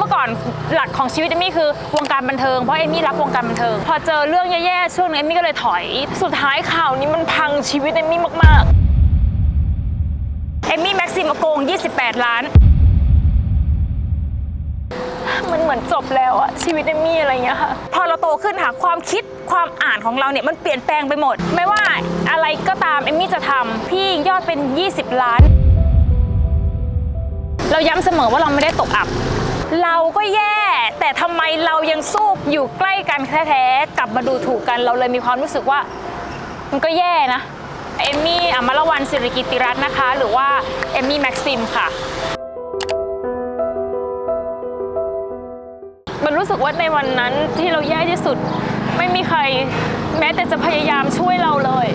เมื่อก่อนหลักของชีวิตเอมมี่คือวงการบันเทิงเพราะเอมมี่รักวงการบันเทิง พอเจอเรื่องแย่ๆช่วงนึงเอมมี่ก็เลยถอย สุดท้ายข่าวนี้มันพังชีวิตเอมมี่มากๆเอมมี่แม็กซิมโกง 28 ล้าน มันเหมือนจบแล้วอะชีวิตเอมมี่อะไรเงี้ยค่ะพอเราโตขึ้นค่ะความคิดความอ่านของเราเนี่ยมันเปลี่ยนแปลงไปหมด ไม่ว่าอะไรก็ตามเอมมี่จะทำพี่ยอดเป็น 20 ล้าน เราย้ำเสมอว่าเราไม่ได้ตกอับ เราก็แย่ แต่ทำไมเรายังสู้อยู่ใกล้กันแท้ๆกลับมาดูถูกกันเราเลยมีความรู้สึกว่า มันก็แย่นะเอมมี่อมรวันศิริกิติรัตน์นะคะ หรือว่าเอมมี่แม็กซิมค่ะมันรู้สึกว่าในวันนั้นที่เราแย่ที่สุด ไม่มีใครแม้แต่จะพยายามช่วยเราเลย